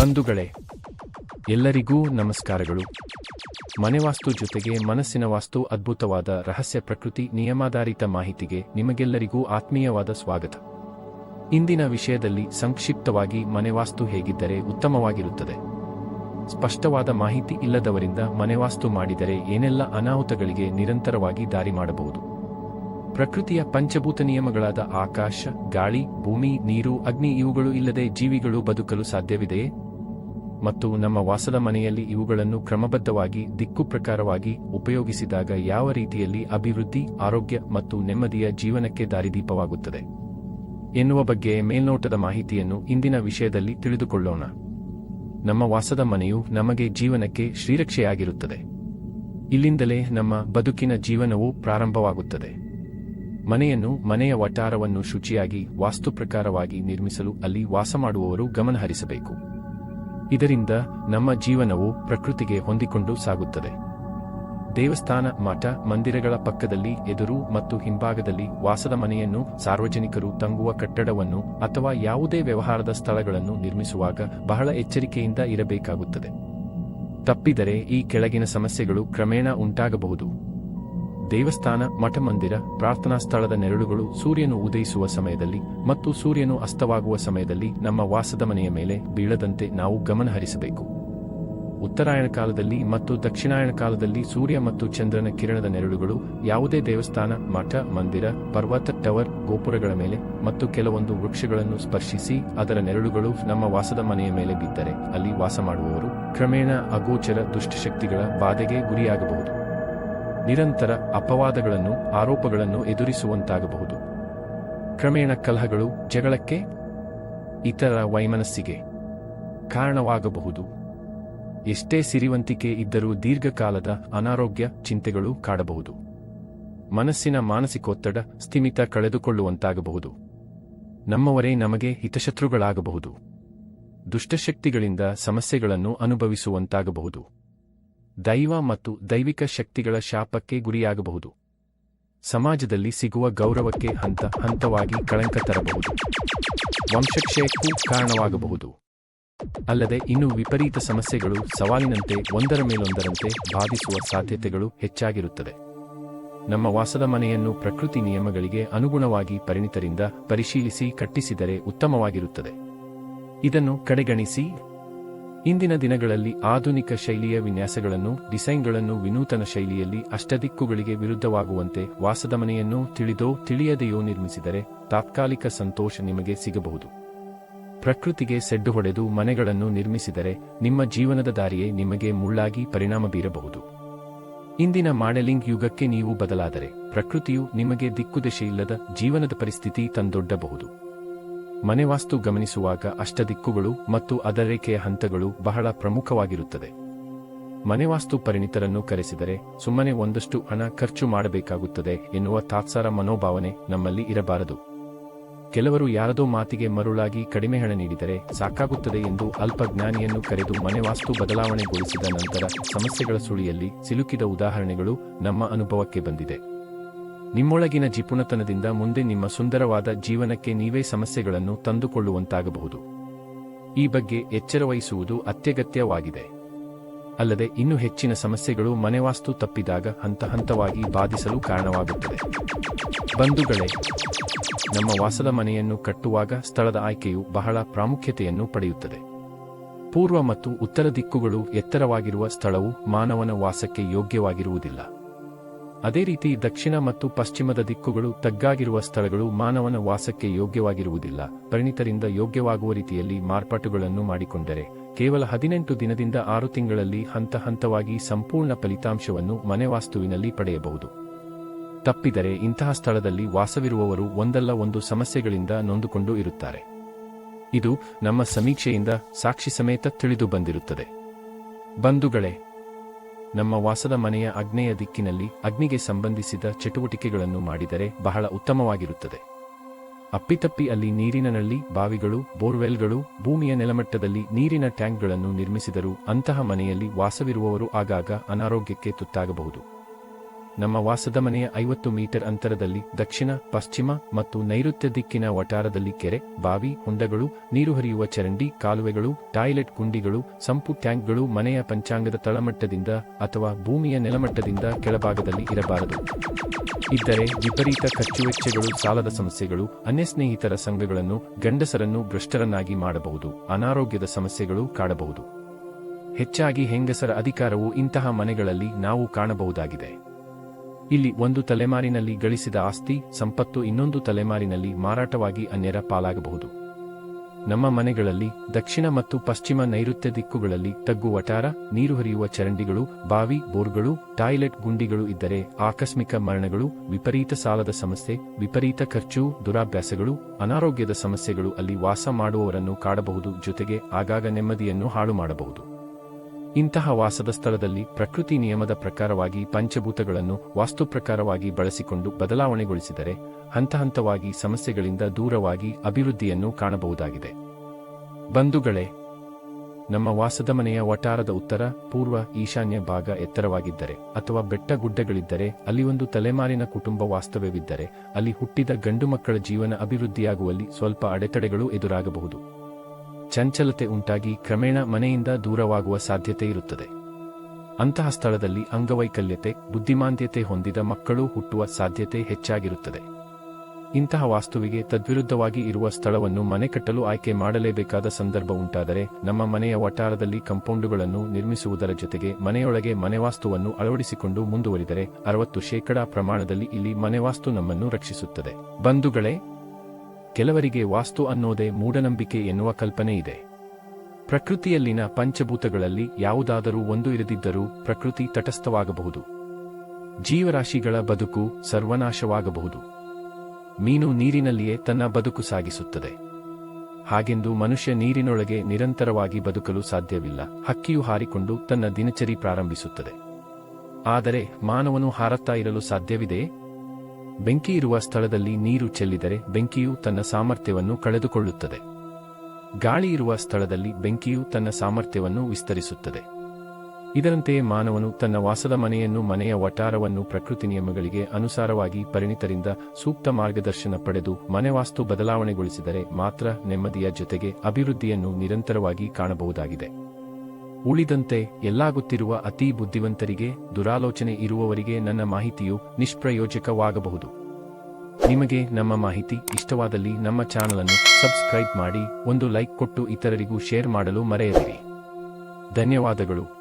ಬಂಧುಗಳೇ, ಎಲ್ಲರಿಗೂ ನಮಸ್ಕಾರಗಳು. ಮನೆ ವಾಸ್ತು ಜೊತೆಗೆ ಮನಸ್ಸಿನ ವಾಸ್ತು ಅದ್ಭುತವಾದ ರಹಸ್ಯ ಪ್ರಕೃತಿ ನಿಯಮಾಧಾರಿತ ಮಾಹಿತಿಗೆ ನಿಮಗೆಲ್ಲರಿಗೂ ಆತ್ಮೀಯವಾದ ಸ್ವಾಗತ. ಇಂದಿನ ವಿಷಯದಲ್ಲಿ ಸಂಕ್ಷಿಪ್ತವಾಗಿ ಮನೆ ವಾಸ್ತು ಹೇಗಿದ್ದರೆ ಉತ್ತಮವಾಗಿರುತ್ತದೆ. ಸ್ಪಷ್ಟವಾದ ಮಾಹಿತಿ ಇಲ್ಲದವರಿಂದ ಮನೆವಾಸ್ತು ಮಾಡಿದರೆ ಏನೆಲ್ಲ ಅನಾಹುತಗಳಿಗೆ ನಿರಂತರವಾಗಿ ದಾರಿ ಮಾಡಬಹುದು. ಪ್ರಕೃತಿಯ ಪಂಚಭೂತ ನಿಯಮಗಳಾದ ಆಕಾಶ, ಗಾಳಿ, ಭೂಮಿ, ನೀರು, ಅಗ್ನಿ ಇವುಗಳು ಇಲ್ಲದೆ ಜೀವಿಗಳು ಬದುಕಲು ಸಾಧ್ಯವಿದೆಯೇ? ಮತ್ತು ನಮ್ಮ ವಾಸದ ಮನೆಯಲ್ಲಿ ಇವುಗಳನ್ನು ಕ್ರಮಬದ್ಧವಾಗಿ, ದಿಕ್ಕು ಪ್ರಕಾರವಾಗಿ ಉಪಯೋಗಿಸಿದಾಗ ಯಾವ ರೀತಿಯಲ್ಲಿ ಅಭಿವೃದ್ಧಿ, ಆರೋಗ್ಯ ಮತ್ತು ನೆಮ್ಮದಿಯ ಜೀವನಕ್ಕೆ ದಾರಿದೀಪವಾಗುತ್ತದೆ ಎನ್ನುವ ಬಗ್ಗೆ ಮೇಲ್ನೋಟದ ಮಾಹಿತಿಯನ್ನು ಇಂದಿನ ವಿಷಯದಲ್ಲಿ ತಿಳಿದುಕೊಳ್ಳೋಣ. ನಮ್ಮ ವಾಸದ ಮನೆಯು ನಮಗೆ ಜೀವನಕ್ಕೆ ಶ್ರೀರಕ್ಷೆಯಾಗಿರುತ್ತದೆ. ಇಲ್ಲಿಂದಲೇ ನಮ್ಮ ಬದುಕಿನ ಜೀವನವು ಪ್ರಾರಂಭವಾಗುತ್ತದೆ. ಮನೆಯನ್ನು ಮನೆಯ ವಟಾರವನ್ನು ಶುಚಿಯಾಗಿ, ವಾಸ್ತು ಪ್ರಕಾರವಾಗಿ ನಿರ್ಮಿಸಲು ಅಲ್ಲಿ ವಾಸ ಮಾಡುವವರು ಗಮನಹರಿಸಬೇಕು. ಇದರಿಂದ ನಮ್ಮ ಜೀವನವು ಪ್ರಕೃತಿಗೆ ಹೊಂದಿಕೊಂಡು ಸಾಗುತ್ತದೆ. ದೇವಸ್ಥಾನ, ಮಠ, ಮಂದಿರಗಳ ಪಕ್ಕದಲ್ಲಿ ಎದುರು ಮತ್ತು ಹಿಂಭಾಗದಲ್ಲಿ ವಾಸದ ಮನೆಯನ್ನು ಸಾರ್ವಜನಿಕರು ತಂಗುವ ಕಟ್ಟಡವನ್ನು ಅಥವಾ ಯಾವುದೇ ವ್ಯವಹಾರದ ಸ್ಥಳಗಳನ್ನು ನಿರ್ಮಿಸುವಾಗ ಬಹಳ ಎಚ್ಚರಿಕೆಯಿಂದ ಇರಬೇಕಾಗುತ್ತದೆ. ತಪ್ಪಿದರೆ ಈ ಕೆಳಗಿನ ಸಮಸ್ಯೆಗಳು ಕ್ರಮೇಣ ಉಂಟಾಗಬಹುದು. ದೇವಸ್ಥಾನ, ಮಠಮಂದಿರ, ಪ್ರಾರ್ಥನಾ ಸ್ಥಳದ ನೆರಳುಗಳು ಸೂರ್ಯನು ಉದಯಿಸುವ ಸಮಯದಲ್ಲಿ ಮತ್ತು ಸೂರ್ಯನು ಅಸ್ತವಾಗುವ ಸಮಯದಲ್ಲಿ ನಮ್ಮ ವಾಸದ ಮನೆಯ ಮೇಲೆ ಬೀಳದಂತೆ ನಾವು ಗಮನಹರಿಸಬೇಕು. ಉತ್ತರಾಯಣ ಕಾಲದಲ್ಲಿ ಮತ್ತು ದಕ್ಷಿಣಾಯಣ ಕಾಲದಲ್ಲಿ ಸೂರ್ಯ ಮತ್ತು ಚಂದ್ರನ ಕಿರಣದ ನೆರಳುಗಳು ಯಾವುದೇ ದೇವಸ್ಥಾನ, ಮಠ, ಮಂದಿರ, ಪರ್ವತ, ಟವರ್, ಗೋಪುರಗಳ ಮೇಲೆ ಮತ್ತು ಕೆಲವೊಂದು ವೃಕ್ಷಗಳನ್ನು ಸ್ಪರ್ಶಿಸಿ ಅದರ ನೆರಳುಗಳು ನಮ್ಮ ವಾಸದ ಮನೆಯ ಮೇಲೆ ಬಿದ್ದರೆ ಅಲ್ಲಿ ವಾಸ ಮಾಡುವವರು ಕ್ರಮೇಣ ಅಗೋಚರ ದುಷ್ಟಶಕ್ತಿಗಳ ಬಾಧೆಗೆ ಗುರಿಯಾಗಬಹುದು. ನಿರಂತರ ಅಪವಾದಗಳನ್ನು, ಆರೋಪಗಳನ್ನು ಎದುರಿಸುವಂತಾಗಬಹುದು. ಕ್ರಮೇಣ ಕಲಹಗಳು ಜಗಳಕ್ಕೆ ಇತರ ವೈಮನಸ್ಸಿಗೆ ಕಾರಣವಾಗಬಹುದು. ಎಷ್ಟೇ ಸಿರಿವಂತಿಕೆ ಇದ್ದರೂ ದೀರ್ಘಕಾಲದ ಅನಾರೋಗ್ಯ ಚಿಂತೆಗಳು ಕಾಡಬಹುದು. ಮನಸ್ಸಿನ ಮಾನಸಿಕೋತ್ತಡ ಸ್ಥಿಮಿತ ಕಳೆದುಕೊಳ್ಳುವಂತಾಗಬಹುದು. ನಮ್ಮವರೇ ನಮಗೆ ಹಿತಶತ್ರುಗಳಾಗಬಹುದು. ದುಷ್ಟಶಕ್ತಿಗಳಿಂದ ಸಮಸ್ಯೆಗಳನ್ನು ಅನುಭವಿಸುವಂತಾಗಬಹುದು. ದೈವ ಮತ್ತು ದೈವಿಕ ಶಕ್ತಿಗಳ ಶಾಪಕ್ಕೆ ಗುರಿಯಾಗಬಹುದು. ಸಮಾಜದಲ್ಲಿ ಸಿಗುವ ಗೌರವಕ್ಕೆ ಹಂತ ಹಂತವಾಗಿ ಕಳಂಕ ತರಬಹುದು. ವಂಶಕ್ಷಯಕ್ಕೂ ಕಾರಣವಾಗಬಹುದು. ಅಲ್ಲದೆ ಇನ್ನು ವಿಪರೀತ ಸಮಸ್ಯೆಗಳು ಸವಾಲಿನಂತೆ ಒಂದರ ಮೇಲೊಂದರಂತೆ ಬಾಧಿಸುವ ಸಾಧ್ಯತೆಗಳು ಹೆಚ್ಚಾಗಿರುತ್ತದೆ. ನಮ್ಮ ವಾಸದ ಮನೆಯನ್ನು ಪ್ರಕೃತಿ ನಿಯಮಗಳಿಗೆ ಅನುಗುಣವಾಗಿ ಪರಿಣಿತರಿಂದ ಪರಿಶೀಲಿಸಿ ಕಟ್ಟಿಸಿದರೆ ಉತ್ತಮವಾಗಿರುತ್ತದೆ. ಇದನ್ನು ಕಡೆಗಣಿಸಿ. ಇಂದಿನ ದಿನಗಳಲ್ಲಿ ಆಧುನಿಕ ಶೈಲಿಯ ವಿನ್ಯಾಸಗಳನ್ನು, ಡಿಸೈನ್ಗಳನ್ನು ವಿನೂತನ ಶೈಲಿಯಲ್ಲಿ ಅಷ್ಟದಿಕ್ಕುಗಳಿಗೆ ವಿರುದ್ಧವಾಗುವಂತೆ ವಾಸದ ಮನೆಯನ್ನು ತಿಳಿದೋ ತಿಳಿಯದೆಯೋ ನಿರ್ಮಿಸಿದರೆ ತಾತ್ಕಾಲಿಕ ಸಂತೋಷ ನಿಮಗೆ ಸಿಗಬಹುದು. ಪ್ರಕೃತಿಗೆ ಸೆಡ್ಡು ಹೊಡೆದು ಮನೆಗಳನ್ನು ನಿರ್ಮಿಸಿದರೆ ನಿಮ್ಮ ಜೀವನದ ದಾರಿಯೇ ನಿಮಗೆ ಮುಳ್ಳಾಗಿ ಪರಿಣಾಮ ಬೀರಬಹುದು. ಇಂದಿನ ಮಾಡೆಲಿಂಗ್ ಯುಗಕ್ಕೆ ನೀವು ಬದಲಾದರೆ ಪ್ರಕೃತಿಯು ನಿಮಗೆ ದಿಕ್ಕುದಶೆಯಿಲ್ಲದ ಜೀವನದ ಪರಿಸ್ಥಿತಿ ತಂದೊಡ್ಡಬಹುದು. ಮನೆವಾಸ್ತು ಗಮನಿಸುವಾಗ ಅಷ್ಟದಿಕ್ಕುಗಳು ಮತ್ತು ಅದರೇಕೆಯ ಹಂತಗಳು ಬಹಳ ಪ್ರಮುಖವಾಗಿರುತ್ತದೆ. ಮನೆವಾಸ್ತು ಪರಿಣಿತರನ್ನು ಕರೆಸಿದರೆ ಸುಮ್ಮನೆ ಒಂದಷ್ಟು ಹಣ ಖರ್ಚು ಮಾಡಬೇಕಾಗುತ್ತದೆ ಎನ್ನುವ ತಾತ್ಸಾರ ಮನೋಭಾವನೆ ನಮ್ಮಲ್ಲಿ ಇರಬಾರದು. ಕೆಲವರು ಯಾರದೋ ಮಾತಿಗೆ ಮರುಳಾಗಿ ಕಡಿಮೆ ಹಣ ನೀಡಿದರೆ ಸಾಕಾಗುತ್ತದೆ ಎಂದು ಅಲ್ಪಜ್ಞಾನಿಯನ್ನು ಕರೆದು ಮನೆವಾಸ್ತು ಬದಲಾವಣೆಗೊಳಿಸಿದ ನಂತರ ಸಮಸ್ಯೆಗಳ ಸುಳಿಯಲ್ಲಿ ಸಿಲುಕಿದ ಉದಾಹರಣೆಗಳು ನಮ್ಮ ಅನುಭವಕ್ಕೆ ಬಂದಿದೆ. ನಿಮ್ಮೊಳಗಿನ ಜಿಪುಣತನದಿಂದ ಮುಂದೆ ನಿಮ್ಮ ಸುಂದರವಾದ ಜೀವನಕ್ಕೆ ನೀವೇ ಸಮಸ್ಯೆಗಳನ್ನು ತಂದುಕೊಳ್ಳುವಂತಾಗಬಹುದು. ಈ ಬಗ್ಗೆ ಎಚ್ಚರವಹಿಸುವುದು ಅತ್ಯಗತ್ಯವಾಗಿದೆ. ಅಲ್ಲದೆ ಇನ್ನೂ ಹೆಚ್ಚಿನ ಸಮಸ್ಯೆಗಳು ಮನೆವಾಸ್ತು ತಪ್ಪಿದಾಗ ಹಂತ ಹಂತವಾಗಿ ಬಾಧಿಸಲು ಕಾರಣವಾಗುತ್ತದೆ. ಬಂಧುಗಳೇ, ನಮ್ಮ ವಾಸದ ಮನೆಯನ್ನು ಕಟ್ಟುವಾಗ ಸ್ಥಳದ ಆಯ್ಕೆಯು ಬಹಳ ಪ್ರಾಮುಖ್ಯತೆಯನ್ನು ಪಡೆಯುತ್ತದೆ. ಪೂರ್ವ ಮತ್ತು ಉತ್ತರ ದಿಕ್ಕುಗಳು ಎತ್ತರವಾಗಿರುವ ಸ್ಥಳವು ಮಾನವನ ವಾಸಕ್ಕೆ ಯೋಗ್ಯವಾಗಿರುವುದಿಲ್ಲ. ಅದೇ ರೀತಿ ದಕ್ಷಿಣ ಮತ್ತು ಪಶ್ಚಿಮದ ದಿಕ್ಕುಗಳು ತಗ್ಗಾಗಿರುವ ಸ್ಥಳಗಳು ಮಾನವನ ವಾಸಕ್ಕೆ ಯೋಗ್ಯವಾಗಿರುವುದಿಲ್ಲ. ಪರಿಣಿತರಿಂದ ಯೋಗ್ಯವಾಗುವ ರೀತಿಯಲ್ಲಿ ಮಾರ್ಪಾಟುಗಳನ್ನು ಮಾಡಿಕೊಂಡರೆ ಕೇವಲ ಹದಿನೆಂಟು ದಿನದಿಂದ ಆರು ತಿಂಗಳಲ್ಲಿ ಹಂತ ಹಂತವಾಗಿ ಸಂಪೂರ್ಣ ಫಲಿತಾಂಶವನ್ನು ಮನೆವಾಸ್ತುವಿನಲ್ಲಿ ಪಡೆಯಬಹುದು. ತಪ್ಪಿದರೆ ಇಂತಹ ಸ್ಥಳದಲ್ಲಿ ವಾಸವಿರುವವರು ಒಂದಲ್ಲ ಒಂದು ಸಮಸ್ಯೆಗಳಿಂದ ನೊಂದುಕೊಂಡು ಇರುತ್ತಾರೆ. ಇದು ನಮ್ಮ ಸಮೀಕ್ಷೆಯಿಂದ ಸಾಕ್ಷಿ ಸಮೇತ ತಿಳಿದು ಬಂದಿರುತ್ತದೆ. ಬಂಧುಗಳೇ ನಮ್ಮ ವಾಸದ ಮನೆಯ ಅಗ್ನೆಯ ದಿಕ್ಕಿನಲ್ಲಿ ಅಗ್ನಿಗೆ ಸಂಬಂಧಿಸಿದ ಚಟುವಟಿಕೆಗಳನ್ನು ಮಾಡಿದರೆ ಬಹಳ ಉತ್ತಮವಾಗಿರುತ್ತದೆ. ಅಪ್ಪಿತಪ್ಪಿ ಅಲ್ಲಿ ನೀರಿನ ನಳ್ಳಿ, ಬಾವಿಗಳು, ಬೋರ್ವೆಲ್ಗಳು, ಭೂಮಿಯ ನೆಲಮಟ್ಟದಲ್ಲಿ ನೀರಿನ ಟ್ಯಾಂಕ್ಗಳನ್ನು ನಿರ್ಮಿಸಿದರೂ ಅಂತಹ ಮನೆಯಲ್ಲಿ ವಾಸವಿರುವವರು ಆಗಾಗ ಅನಾರೋಗ್ಯಕ್ಕೆ ತುತ್ತಾಗಬಹುದು. ನಮ್ಮ ವಾಸದ ಮನೆಯ ಐವತ್ತು ಮೀಟರ್ ಅಂತರದಲ್ಲಿ ದಕ್ಷಿಣ, ಪಶ್ಚಿಮ ಮತ್ತು ನೈಋತ್ಯ ದಿಕ್ಕಿನ ವಟಾರದಲ್ಲಿ ಕೆರೆ, ಬಾವಿ, ಹೊಂಡಗಳು, ನೀರು ಹರಿಯುವ ಚರಂಡಿ, ಕಾಲುವೆಗಳು, ಟಾಯ್ಲೆಟ್ ಗುಂಡಿಗಳು ಸಂಪು ಟ್ಯಾಂಕ್ಗಳು ಮನೆಯ ಪಂಚಾಂಗದ ತಳಮಟ್ಟದಿಂದ ಅಥವಾ ಭೂಮಿಯ ನೆಲಮಟ್ಟದಿಂದ ಕೆಳಭಾಗದಲ್ಲಿ ಇರಬಾರದು. ಇದ್ದರೆ ವಿಪರೀತ ಖರ್ಚು ವೆಚ್ಚಗಳು, ಸಾಲದ ಸಮಸ್ಯೆಗಳು ಅನ್ಯ ಸ್ನೇಹಿತರ ಸಂಘಗಳನ್ನು ಗಂಡಸರನ್ನು ಭ್ರಷ್ಟರನ್ನಾಗಿ ಮಾಡಬಹುದು, ಅನಾರೋಗ್ಯದ ಸಮಸ್ಯೆಗಳು ಕಾಡಬಹುದು. ಹೆಚ್ಚಾಗಿ ಹೆಂಗಸರ ಅಧಿಕಾರವು ಇಂತಹ ಮನೆಗಳಲ್ಲಿ ನಾವು ಕಾಣಬಹುದಾಗಿದೆ. ಇಲ್ಲಿ ಒಂದು ತಲೆಮಾರಿನಲ್ಲಿ ಗಳಿಸಿದ ಆಸ್ತಿ, ಸಂಪತ್ತು ಇನ್ನೊಂದು ತಲೆಮಾರಿನಲ್ಲಿ ಮಾರಾಟವಾಗಿ ಅನ್ಯರ ಪಾಲಾಗಬಹುದು. ನಮ್ಮ ಮನೆಗಳಲ್ಲಿ, ದಕ್ಷಿಣ ಮತ್ತು ಪಶ್ಚಿಮ ನೈಋತ್ಯ ದಿಕ್ಕುಗಳಲ್ಲಿ ತಗ್ಗು ವಟಾರ, ನೀರು ಹರಿಯುವ ಚರಂಡಿಗಳು, ಬಾವಿ, ಬೋರ್ಗಳು, ಟಾಯ್ಲೆಟ್ ಗುಂಡಿಗಳು ಇದ್ದರೆ ಆಕಸ್ಮಿಕ ಮರಣಗಳು, ವಿಪರೀತ ಸಾಲದ ಸಮಸ್ಯೆ, ವಿಪರೀತ ಖರ್ಚು, ದುರಾಭ್ಯಾಸಗಳು, ಅನಾರೋಗ್ಯದ ಸಮಸ್ಯೆಗಳು ಅಲ್ಲಿ ವಾಸ ಮಾಡುವವರನ್ನು ಕಾಡಬಹುದು ಜೊತೆಗೆ ಆಗಾಗ ನೆಮ್ಮದಿಯನ್ನು ಹಾಳು ಮಾಡಬಹುದು ಇಂತಹ ವಾಸದ ಸ್ಥಳದಲ್ಲಿ ಪ್ರಕೃತಿ ನಿಯಮದ ಪ್ರಕಾರವಾಗಿ ಪಂಚಭೂತಗಳನ್ನು ವಾಸ್ತು ಪ್ರಕಾರವಾಗಿ ಬಳಸಿಕೊಂಡು ಬದಲಾವಣೆಗೊಳಿಸಿದರೆ ಹಂತ ಹಂತವಾಗಿ ಸಮಸ್ಯೆಗಳಿಂದ ದೂರವಾಗಿ ಅಭಿವೃದ್ಧಿಯನ್ನು ಕಾಣಬಹುದಾಗಿದೆ. ಬಂಧುಗಳೇ, ನಮ್ಮ ವಾಸದ ಮನೆಯ ವಟಾರದ ಉತ್ತರ ಪೂರ್ವ ಈಶಾನ್ಯ ಭಾಗ ಎತ್ತರವಾಗಿದ್ದರೆ ಅಥವಾ ಬೆಟ್ಟ ಗುಡ್ಡಗಳಿದ್ದರೆ ಅಲ್ಲಿ ಒಂದು ತಲೆಮಾರಿನ ಕುಟುಂಬ ವಾಸ್ತವ್ಯವಿದ್ದರೆ ಅಲ್ಲಿ ಹುಟ್ಟಿದ ಗಂಡು ಮಕ್ಕಳ ಜೀವನ ಅಭಿವೃದ್ಧಿಯಾಗುವಲ್ಲಿ ಸ್ವಲ್ಪ ಅಡೆತಡೆಗಳು ಎದುರಾಗಬಹುದು. ಚಂಚಲತೆ ಉಂಟಾಗಿ ಕ್ರಮೇಣ ಮನೆಯಿಂದ ದೂರವಾಗುವ ಸಾಧ್ಯತೆ ಇರುತ್ತದೆ. ಅಂತಹ ಸ್ಥಳದಲ್ಲಿ ಅಂಗವೈಕಲ್ಯತೆ, ಬುದ್ಧಿಮಾಂದ್ಯತೆ ಹೊಂದಿದ ಮಕ್ಕಳು ಹುಟ್ಟುವ ಸಾಧ್ಯತೆ ಹೆಚ್ಚಾಗಿರುತ್ತದೆ. ಇಂತಹ ವಾಸ್ತುವಿಗೆ ತದ್ವಿರುದ್ಧವಾಗಿ ಇರುವ ಸ್ಥಳವನ್ನು ಮನೆ ಕಟ್ಟಲು ಆಯ್ಕೆ ಮಾಡಲೇಬೇಕಾದ ಸಂದರ್ಭ ಉಂಟಾದರೆ, ನಮ್ಮ ಮನೆಯ ವಟಾರದಲ್ಲಿ ಕಂಪೌಂಡುಗಳನ್ನು ನಿರ್ಮಿಸುವುದರ ಜೊತೆಗೆ ಮನೆಯೊಳಗೆ ಮನೆವಾಸ್ತುವನ್ನು ಅಳವಡಿಸಿಕೊಂಡು ಮುಂದುವರಿದರೆ, ಅರವತ್ತು ಶೇಕಡಾ ಪ್ರಮಾಣದಲ್ಲಿ ಇಲ್ಲಿ ಮನೆವಾಸ್ತು ನಮ್ಮನ್ನು ರಕ್ಷಿಸುತ್ತದೆ. ಬಂಧುಗಳೇ ಕೆಲವರಿಗೆ ವಾಸ್ತು ಅನ್ನೋದೇ ಮೂಢನಂಬಿಕೆ ಎನ್ನುವ ಕಲ್ಪನೆ ಇದೆ. ಪ್ರಕೃತಿಯಲ್ಲಿನ ಪಂಚಭೂತಗಳಲ್ಲಿ ಯಾವುದಾದರೂ ಒಂದು ಇರದಿದ್ದರೂ ಪ್ರಕೃತಿ ತಟಸ್ಥವಾಗಬಹುದು. ಜೀವರಾಶಿಗಳ ಬದುಕು ಸರ್ವನಾಶವಾಗಬಹುದು. ಮೀನು ನೀರಿನಲ್ಲಿಯೇ ತನ್ನ ಬದುಕು ಸಾಗಿಸುತ್ತದೆ. ಹಾಗೆಂದು ಮನುಷ್ಯ ನೀರಿನೊಳಗೆ ನಿರಂತರವಾಗಿ ಬದುಕಲು ಸಾಧ್ಯವಿಲ್ಲ. ಹಕ್ಕಿಯು ಹಾರಿಕೊಂಡು ತನ್ನ ದಿನಚರಿ ಪ್ರಾರಂಭಿಸುತ್ತದೆ. ಆದರೆ ಮಾನವನು ಹಾರತ್ತಾ ಇರಲು ಸಾಧ್ಯವಿದೆಯೇ? ಬೆಂಕಿ ಇರುವ ಸ್ಥಳದಲ್ಲಿ ನೀರು ಚೆಲ್ಲಿದರೆ ಬೆಂಕಿಯು ತನ್ನ ಸಾಮರ್ಥ್ಯವನ್ನು ಕಳೆದುಕೊಳ್ಳುತ್ತದೆ. ಗಾಳಿ ಇರುವ ಸ್ಥಳದಲ್ಲಿ ಬೆಂಕಿಯು ತನ್ನ ಸಾಮರ್ಥ್ಯವನ್ನು ವಿಸ್ತರಿಸುತ್ತದೆ. ಇದರಂತೆಯೇ ಮಾನವನು ತನ್ನ ವಾಸದ ಮನೆಯನ್ನು ಮನೆಯ ವಟಾರವನ್ನು ಪ್ರಕೃತಿ ನಿಯಮಗಳಿಗೆ ಅನುಸಾರವಾಗಿ ಪರಿಣಿತರಿಂದ ಸೂಕ್ತ ಮಾರ್ಗದರ್ಶನ ಪಡೆದು ಮನೆವಾಸ್ತು ಬದಲಾವಣೆಗೊಳಿಸಿದರೆ ಮಾತ್ರ ನೆಮ್ಮದಿಯ ಜೊತೆಗೆ ಅಭಿವೃದ್ಧಿಯನ್ನು ನಿರಂತರವಾಗಿ ಕಾಣಬಹುದಾಗಿದೆ. ಉಳಿದಂತೆ ಎಲ್ಲಾಗುತ್ತಿರುವ ಅತೀ ಬುದ್ಧಿವಂತರಿಗೆ, ದುರಾಲೋಚನೆ ಇರುವವರಿಗೆ ನನ್ನ ಮಾಹಿತಿಯು ನಿಷ್ಪ್ರಯೋಜಕವಾಗಬಹುದು. ನಿಮಗೆ ನಮ್ಮ ಮಾಹಿತಿ ಇಷ್ಟವಾದಲ್ಲಿ ನಮ್ಮ ಚಾನಲನ್ನು ಸಬ್ಸ್ಕ್ರೈಬ್ ಮಾಡಿ, ಒಂದು ಲೈಕ್ ಕೊಟ್ಟು ಇತರರಿಗೂ ಶೇರ್ ಮಾಡಲು ಮರೆಯದಿರಿ. ಧನ್ಯವಾದಗಳು.